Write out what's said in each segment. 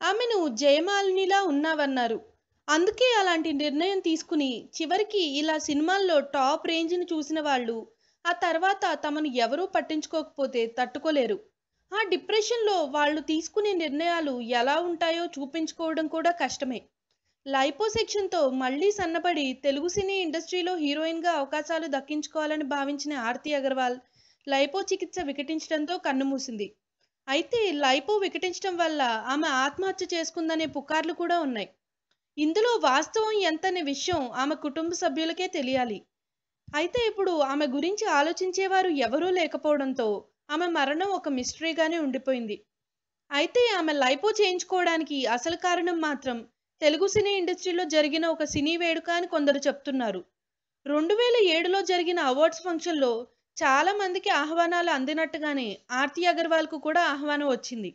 ఆమెను జయమాలినిలా ఉన్నావన్నారు. అందుకే అలాంటి నిర్ణయం తీసుకుని చివరికి ఇలా సినిమాల్లో టాప్ రేంజ్ని చూసిన వాళ్ళు ఆ తర్వాత తమను ఎవరూ పట్టించుకోకపోతే తట్టుకోలేరు. ఆ డిప్రెషన్లో వాళ్ళు తీసుకునే నిర్ణయాలు ఎలా ఉంటాయో చూపించుకోవడం కూడా కష్టమే. లైపోసెక్షన్తో మళ్ళీ సన్నబడి తెలుగు సినీ ఇండస్ట్రీలో హీరోయిన్గా అవకాశాలు దక్కించుకోవాలని భావించిన ఆర్తి అగర్వాల్ లైపో చికిత్స వికటించడంతో కన్నుమూసింది అయితే లైపో వికటించడం వల్ల ఆమె ఆత్మహత్య చేసుకుందనే పుకార్లు కూడా ఉన్నాయి. ఇందులో వాస్తవం ఎంతనే విషయం ఆమె కుటుంబ సభ్యులకే తెలియాలి. అయితే ఇప్పుడు ఆమె గురించి ఆలోచించేవారు ఎవరూ లేకపోవడంతో ఆమె మరణం ఒక మిస్టరీగానే ఉండిపోయింది. అయితే ఆమె లైపో చేయించుకోవడానికి అసలు కారణం మాత్రం తెలుగు సినీ ఇండస్ట్రీలో జరిగిన ఒక సినీ వేడుక అని కొందరు చెప్తున్నారు. రెండు వేల ఏడులో జరిగిన అవార్డ్స్ ఫంక్షన్లో చాలా మందికి ఆహ్వానాలు అందినట్టుగానే ఆర్తి అగర్వాల్కు కూడా ఆహ్వానం వచ్చింది.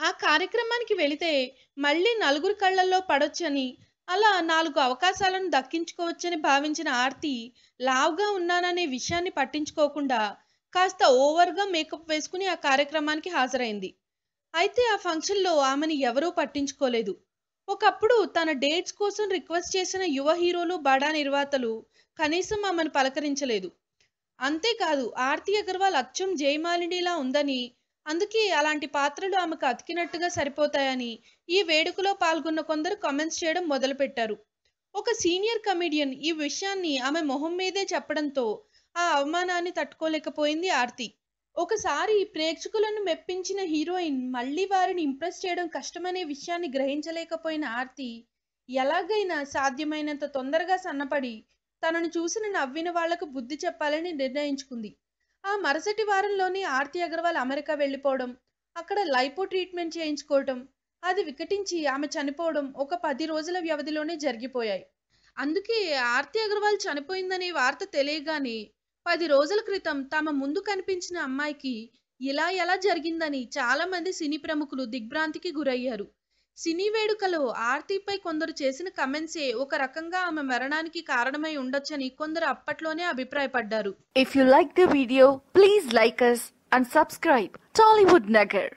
ఆ కార్యక్రమానికి వెళితే మళ్ళీ నలుగురు కళ్ళల్లో పడొచ్చని అలా నాలుగు అవకాశాలను దక్కించుకోవచ్చని భావించిన ఆర్తి లావుగా ఉన్నాననే విషయాన్ని పట్టించుకోకుండా కాస్త ఓవర్గా మేకప్ వేసుకుని ఆ కార్యక్రమానికి హాజరైంది. అయితే ఆ ఫంక్షన్లో ఆమెను ఎవరూ పట్టించుకోలేదు. ఒకప్పుడు తన డేట్స్ కోసం రిక్వెస్ట్ చేసిన యువ హీరోలు బడా నిర్వాతలు కనీసం ఆమెను పలకరించలేదు. అంతేకాదు ఆర్తి అగర్వాల్ అచ్చం జయమాలినిలా ఉందని అందుకే అలాంటి పాత్రలు ఆమెకు అతికినట్టుగా సరిపోతాయని ఈ వేడుకలో పాల్గొన్న కొందరు కామెంట్స్ చేయడం మొదలుపెట్టారు. ఒక సీనియర్ కమెడియన్ ఈ విషయాన్ని ఆమె మొహం మీదే చెప్పడంతో ఆ అవమానాన్ని తట్టుకోలేకపోయింది ఆర్తి. ఒకసారి ప్రేక్షకులను మెప్పించిన హీరోయిన్ మళ్ళీ వారిని ఇంప్రెస్ చేయడం కష్టమనే విషయాన్ని గ్రహించలేకపోయిన ఆర్తి ఎలాగైనా సాధ్యమైనంత తొందరగా సన్నపడి తనను చూసిన నవ్విన వాళ్ళకు బుద్ధి చెప్పాలని నిర్ణయించుకుంది. ఆ మరుసటి వారంలోనే ఆర్తి అగర్వాల్ అమెరికా వెళ్ళిపోవడం అక్కడ లైపో ట్రీట్మెంట్ చేయించుకోవటం అది వికటించి ఆమె చనిపోవడం ఒక పది రోజుల వ్యవధిలోనే జరిగిపోయాయి. అందుకే ఆర్తి అగర్వాల్ చనిపోయిందనే వార్త తెలియగానే పది రోజుల క్రితం తమ ముందు కనిపించిన అమ్మాయికి ఇలా ఎలా జరిగిందని చాలా మంది సినీ ప్రముఖులు దిగ్భ్రాంతికి గురయ్యారు. సినీ వేడుకలో ఆర్తిపై కొందరు చేసిన కమెంట్సే ఒక రకంగా ఆమె మరణానికి కారణమై ఉండొచ్చని కొందరు అప్పట్లోనే అభిప్రాయపడ్డారు. If you like the video please like us and subscribe Tollywood Nagar